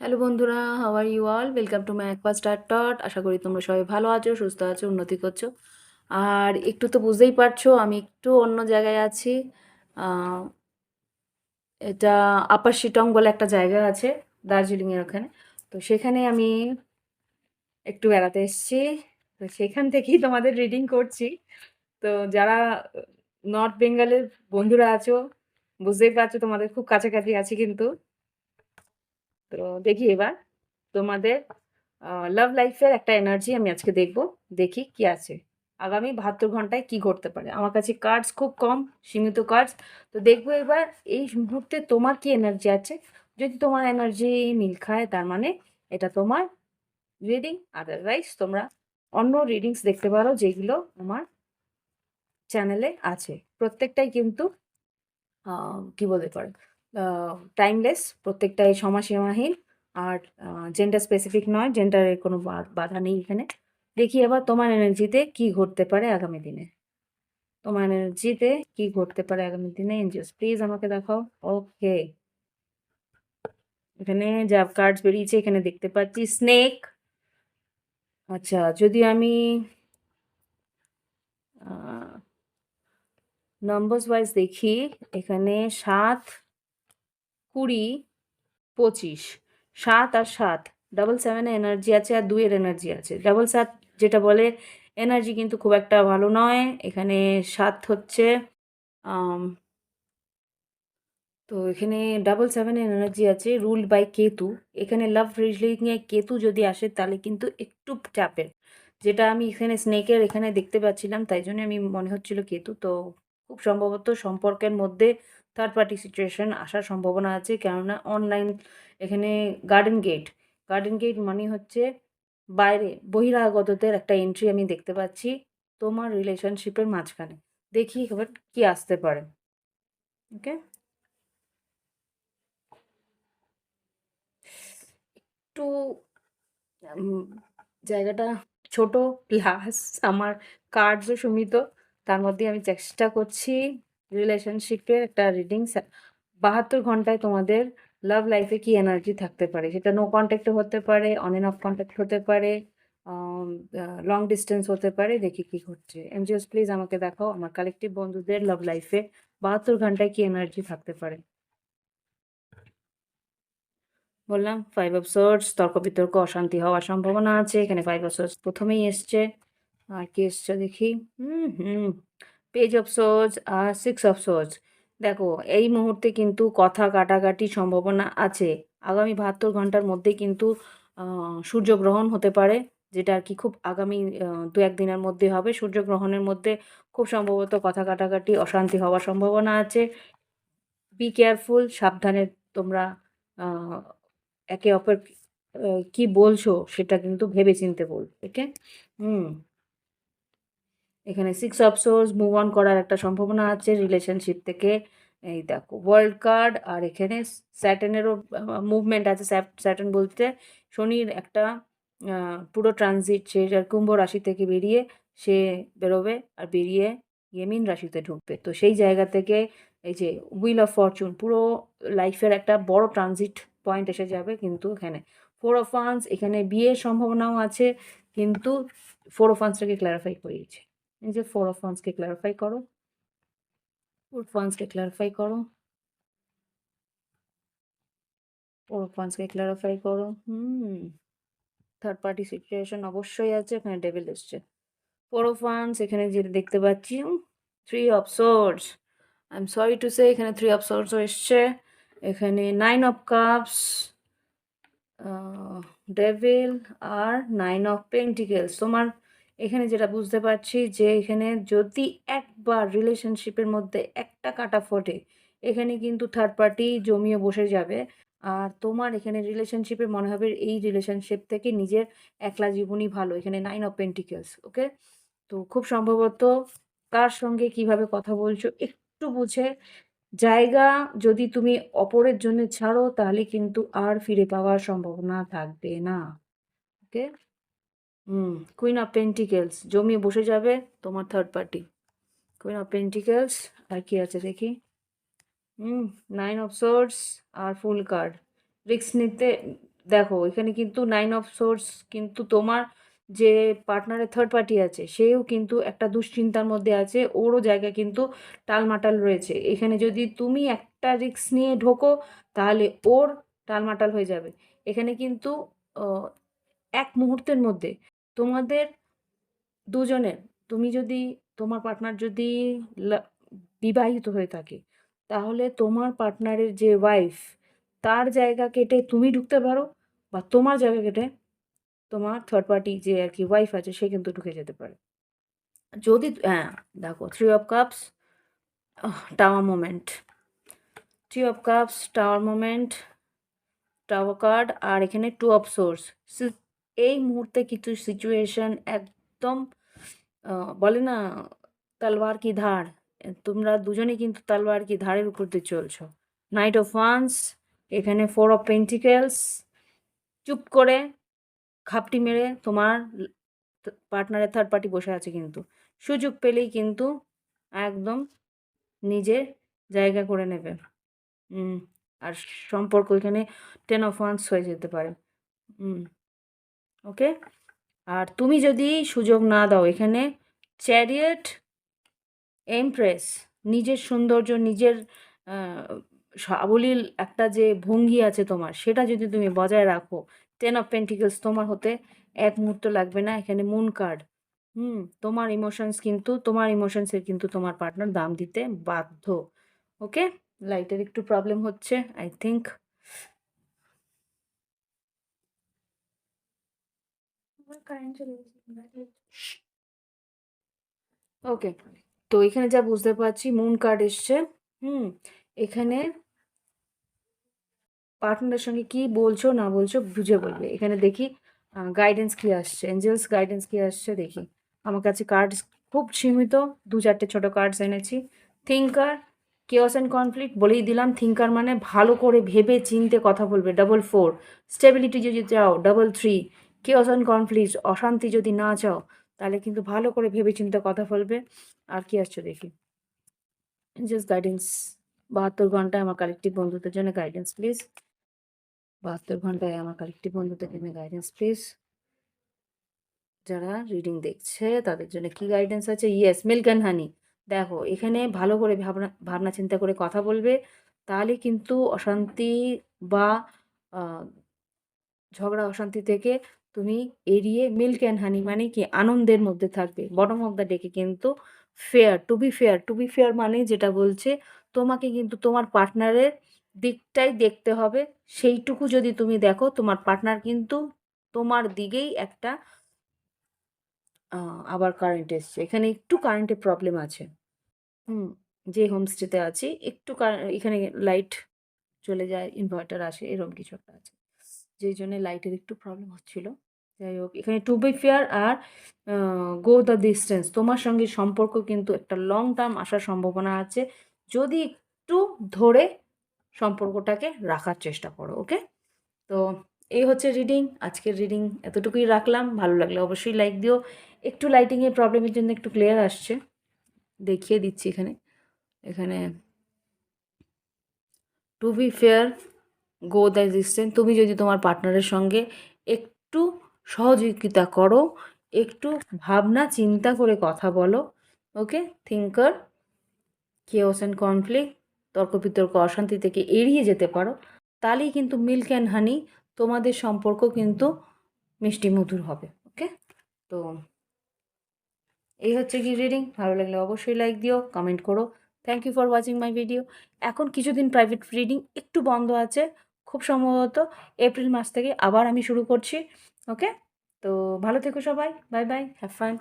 Hello বন্ধুরা how are you all welcome to my একপা star টট আশা করি তোমরা সবাই ভালো আছো, সুস্থ আছো, উন্নতি করছ। আর একটু তো বুঝতেই পারছ, আমি একটু অন্য জায়গায় আছি। এটা আপার শিটং বলে একটা জায়গা আছে, দার্জিলিংয়ের ওখানে। তো সেখানে আমি একটু বেড়াতে এসেছি। তো সেখান থেকেই তোমাদের রিডিং করছি। তো যারা নর্থ বেঙ্গলের বন্ধুরা আছো, বুঝতেই পারছ তোমাদের খুব কাছাকাছি আছি কিন্তু। তো দেখি এবার তোমাদের লাভ লাইফের একটা এনার্জি আমি আজকে দেখব, দেখি কি আছে। আগামী বাহাত্তর ঘন্টায় কি ঘটতে পারে? আমার কাছে কার্ডস খুব কম, সীমিত কার্ডস তো দেখব এবার এই মুহূর্তে তোমার কি এনার্জি আছে? যদি তোমার এনার্জি মিল খায়, তার মানে এটা তোমার রিডিং আদারওয়াইজ তোমরা অন্য রিডিংস দেখতে পারো যেগুলো আমার চ্যানেলে আছে। প্রত্যেকটাই কিন্তু কি বলতে পারো টাইমলেস প্রত্যেকটাই সময়সীমাহীন আর জেন্ডার স্পেসিফিক নয় জেন্ডারের কোনো বাধা নেই এখানে। দেখি এবার তোমার এনার্জিতে কি ঘটতে পারে আগামী দিনে। তোমার এনার্জিতে কি ঘটতে পারে আগামী দিনে? এনজিওস প্লিজ আমাকে দেখাও। ওকে এখানে যা কার্ডস বেরিয়েছে, এখানে দেখতে পাচ্ছি স্নেক আচ্ছা যদি আমি নম্বরস ওয়াইজ দেখি, এখানে সাত, কুড়ি, পঁচিশ, সাত আর সাত ডাবল সেভেনে এনার্জি আছে আর দুইয়ের এনার্জি আছে। ডাবল সাত যেটা বলে এনার্জি কিন্তু খুব একটা ভালো নয়। এখানে সাত হচ্ছে তো এখানে ডাবল সেভেনের এনার্জি আছে রুলড বাই কেতু। এখানে লাভ রিলিংয়ে কেতু যদি আসে, তাহলে কিন্তু একটু চাপের। যেটা আমি এখানে স্নেকের এখানে দেখতে পাচ্ছিলাম, তাই জন্য আমি মনে হচ্ছিল কেতু। তো খুব সম্ভবত সম্পর্কের মধ্যে থার্ড পার্টি সিচুয়েশন আসার সম্ভাবনা আছে, কেননা অনলাইন এখানে গার্ডেন গেট গার্ডেন গেট মানে হচ্ছে বাইরে, বহিরাগতদের একটা এন্ট্রি আমি দেখতে পাচ্ছি তোমার রিলেশনশিপের মাঝখানে। দেখি এবার কি আসতে পারে। ওকে একটু জায়গাটা ছোট প্লাস আমার কার্ডসও সীমিত। তার মধ্যে আমি চেষ্টা করছি রিলেশনশিপের একটা রিডিং বাহাত্তর ঘন্টায় তোমাদের লাভ লাইফে কি এনার্জি থাকতে পারে? সেটা নো কন্ট্যাক্টে হতে পারে অন এন্ড অফ কন্ট্যাক্ট হতে পারে লং ডিস্টেন্স হতে পারে, দেখি কি ঘটছে। এনজিওস প্লিজ আমাকে দেখাও। আমার কালেকটিভ বন্ধুদের লাভ লাইফে বাহাত্তর ঘন্টায় কি এনার্জি থাকতে পারে? বললাম ফাইভ অফ সোর্স তর্ক বিতর্ক অশান্তি হওয়ার সম্ভাবনা আছে, এখানে ফাইভ অফ সোর্স প্রথমেই এসছে। আর কি এসছে দেখি? Hmm hmm page of swords আর সিক্স অফ সোর্স দেখো, এই মুহূর্তে কিন্তু কথা কাটাকাটি সম্ভাবনা আছে। আগামী বাহাত্তর ঘণ্টার মধ্যে কিন্তু সূর্যগ্রহণ হতে পারে, যেটা আর কি খুব আগামী দু একদিনের মধ্যে হবে। সূর্যগ্রহণের মধ্যে খুব সম্ভবত কথা কাটাকাটি, অশান্তি হওয়ার সম্ভাবনা আছে। বি কেয়ারফুল সাবধানে তোমরা একে অপর কি বলছো সেটা কিন্তু ভেবে চিনতে বল ওকে? হুম। এখানে six of swords move on করার একটা সম্ভাবনা আছে রিলেশনশিপ থেকে। এই দেখো ওয়ার্ল্ড কার্ড আর এখানে স্যাটার্নেরও মুভমেন্ট আছে স্যাটার্ন বলতে। শনির একটা পুরো ট্রানজিট সে কুম্ভ রাশি থেকে বেরিয়ে সে বেরোবে আর বেরিয়ে ইয়েমিন রাশিতে ঢুকবে। তো সেই জায়গা থেকে এই যে হুইল অফ ফরচুন পুরো লাইফের একটা বড় ট্রানজিট পয়েন্ট এসে যাবে কিন্তু এখানে। ফোর অফ ফান্স এখানে বিয়ের সম্ভাবনাও আছে, কিন্তু ফোর অফ ফান্সটাকে ক্ল্যারিফাই করিয়েছে। এই যে ফোর অফ ফান্সকে ক্ল্যারিফাই করো। ফোর ফান্সকে ক্ল্যারিফাই করো। ফোর অফ ফান্সকে করো। হুম থার্ড পার্টি সিচুয়েশন অবশ্যই আছে, এখানে ডেভিল এসছে। ফোর অফ ফান্স এখানে যেটা দেখতে পাচ্ছি three of swords I am sorry to say এখানে থ্রি অফ সোর্সও এসছে। এখানে নাইন অফ কাপস ডেভিল আর নাইন অফ পেন্টিকেলস তোমার এখানে যেটা বুঝতে পারছি যে এখানে যদি একবার রিলেশনশিপের মধ্যে একটা কাটা ফোটে, এখানে কিন্তু থার্ড পার্টি জমিয়ে বসে যাবে। আর তোমার এখানে রিলেশনশিপে মনে হবে এই রিলেশনশিপ থেকে নিজের একলা জীবনই ভালো, এখানে নাইন অফ পেন্টিকেলস ওকে তো খুব সম্ভবত কার সঙ্গে কীভাবে কথা বলছো একটু বুঝে জায়গা যদি তুমি অপরের জন্য ছাড়ো, তাহলে কিন্তু আর ফিরে পাওয়ার সম্ভাবনা থাকবে না। Okay hmm queen of pentacles জমিয়ে বসে যাবে তোমার third party queen of pentacles আর কি আছে দেখি? হুম নাইন অফ সোর্স আর ফুল কার্ড রিক্স নিতে, দেখো, এখানে কিন্তু নাইন অফ সোর্স কিন্তু তোমার যে পার্টনারের থার্ড পার্টি আছে, সেও কিন্তু একটা দুশ্চিন্তার মধ্যে আছে, ওরও জায়গা কিন্তু টালমাটাল রয়েছে। এখানে যদি তুমি একটা রিক্স নিয়ে ঢোকো, তাহলে ওর টালমাটাল হয়ে যাবে। এখানে কিন্তু এক মুহূর্তের মধ্যে তোমাদের দুজনের, তুমি যদি, তোমার পার্টনার যদি বিবাহিত হয়ে থাকে, তাহলে তোমার পার্টনারের যে ওয়াইফ তার জায়গা কেটে তুমি ঢুকতে পারো বা তোমার জায়গা কেটে তোমার থার্ড পার্টি যে আর কি ওয়াইফ আছে, সে কিন্তু ঢুকে যেতে পারে। যদি হ্যাঁ দেখো three of cups tower moment three of cups tower moment tower card আর এখানে টু অফ সোর্স এই মুহূর্তে কিছু সিচুয়েশন একদম বলে না তলোয়ার কি ধার? তোমরা দুজনে কিন্তু তলোয়ার কি ধারের উপর দিয়ে চলছো। নাইট অফ ওয়ান্স এখানে ফোর অফ পেন্টিকেলস চুপ করে খাপটি মেরে তোমার পার্টনারের থার্ড পার্টি বসে আছে কিন্তু। সুযোগ পেলেই কিন্তু একদম নিজের জায়গা করে নেবে। আর সম্পর্ক এখানে টেন অফ ওয়ান্স হয়ে যেতে পারে। ওকে আর তুমি যদি সুযোগ না দাও, এখানে চ্যারিয়েট এমপ্রেস নিজের সৌন্দর্য, নিজের সাবলীল একটা যে ভঙ্গি আছে তোমার, সেটা যদি তুমি বজায় রাখো টেন অফ পেন্টিকলস তোমার হতে এক মুহূর্ত লাগবে না এখানে মুন কার্ড হুম তোমার ইমোশনস কিন্তু তোমার ইমোশনসের কিন্তু তোমার পার্টনার দাম দিতে বাধ্য। ওকে? লাইটের একটু প্রবলেম হচ্ছে আই থিঙ্ক ওকে তো এখানে যা বুঝতে পারছি মুন কার্ড এসছে। হুম এখানে পার্টনারের সঙ্গে কি বলছো না বলছো বুঝে বলবে। এখানে দেখি গাইডেন্স কি আসছে এঞ্জেলস গাইডেন্স কি আসছে দেখি। আমার কাছে কার্ডস খুব সীমিত দু চারটে ছোট কার্ডস এনেছি। থিঙ্কার কেওস অ্যান্ড কনফ্লিক্ট বলেই দিলাম। থিঙ্কার মানে ভালো করে ভেবে চিনতে কথা বলবে। ডাবল ফোর স্টেবিলিটি যদি চাও double three chaos and conflict অশান্তি যদি না চাও তাহলে কিন্তু ভালো করে ভেবে চিন্তে কথা বলবে। আর কি আসছে দেখি। জাস্ট গাইডেন্স বাহাত্তর ঘন্টায় আমার কালেকটিভ বন্ধুদের জন্য গাইডেন্স প্লিজ বাহাত্তর ঘন্টায় আমার কালেকটিভ বন্ধুদের জন্য গাইডেন্স প্লিজ যারা রিডিং দেখছে, তাদের জন্য কি গাইডেন্স আছে? ইয়েস মিল্ক অ্যান্ড হানি দেখো, এখানে ভালো করে ভাবনা ভাবনা চিন্তা করে কথা বলবে, তাহলে কিন্তু অশান্তি বা ঝগড়া অশান্তি থেকে তুমি এড়িয়ে মিল্ক অ্যান্ড হানি মানে কি আনন্দের মধ্যে থাকবে। বটম অফ দ্য ডেকে কিন্তু fair to be fair to be fair মানে যেটা বলছে, তোমাকে কিন্তু তোমার পার্টনারের দিকটাই দেখতে হবে। সেইটুকু যদি তুমি দেখো, তোমার পার্টনার কিন্তু তোমার দিকেই একটা আবার কারেন্ট এসছে। এখানে একটু কারেন্টের প্রবলেম আছে। হুম, যে হোমস্টেতে আছি, একটু এখানে লাইট চলে যায় ইনভার্টার আসে এরকম কিছু একটা আছে। যেই জন্য লাইটের একটু প্রবলেম হচ্ছিল। যাই হোক, এখানে টু বি ফেয়ার আর গো দ্য ডিস্টেন্স তোমার সঙ্গে সম্পর্ক কিন্তু একটা লং টার্ম আসার সম্ভাবনা আছে। যদি একটু ধরে সম্পর্কটাকে রাখার চেষ্টা করো ওকে তো এই হচ্ছে রিডিং আজকের রিডিং এতটুকুই রাখলাম। ভালো লাগলে অবশ্যই লাইক দিও। একটু লাইটিংয়ের প্রবলেমের জন্য একটু ক্লিয়ার আসছে। দেখিয়ে দিচ্ছি এখানে। এখানে to be fair go the distance তুমি যদি তোমার পার্টনারের সঙ্গে একটু সহযোগিতা করো, একটু ভাবনা, চিন্তা করে কথা বলো okay thinker chaos and conflict তর্ক বিতর্ক, অশান্তি থেকে এড়িয়ে যেতে পারো, তাহলেই কিন্তু মিল্ক অ্যান্ড হানি তোমাদের সম্পর্ক কিন্তু মিষ্টি মধুর হবে ওকে তো এই হচ্ছে কি রিডিং ভালো লাগলে অবশ্যই লাইক দিও কমেন্ট করো। Thank you for watching my video এখন কিছুদিন প্রাইভেট রিডিং একটু বন্ধ আছে, খুব সম্ভবত এপ্রিল মাস থেকে আবার আমি শুরু করছি ওকে তো ভালো থেকো সবাই বাই বাই হ্যাভ ফান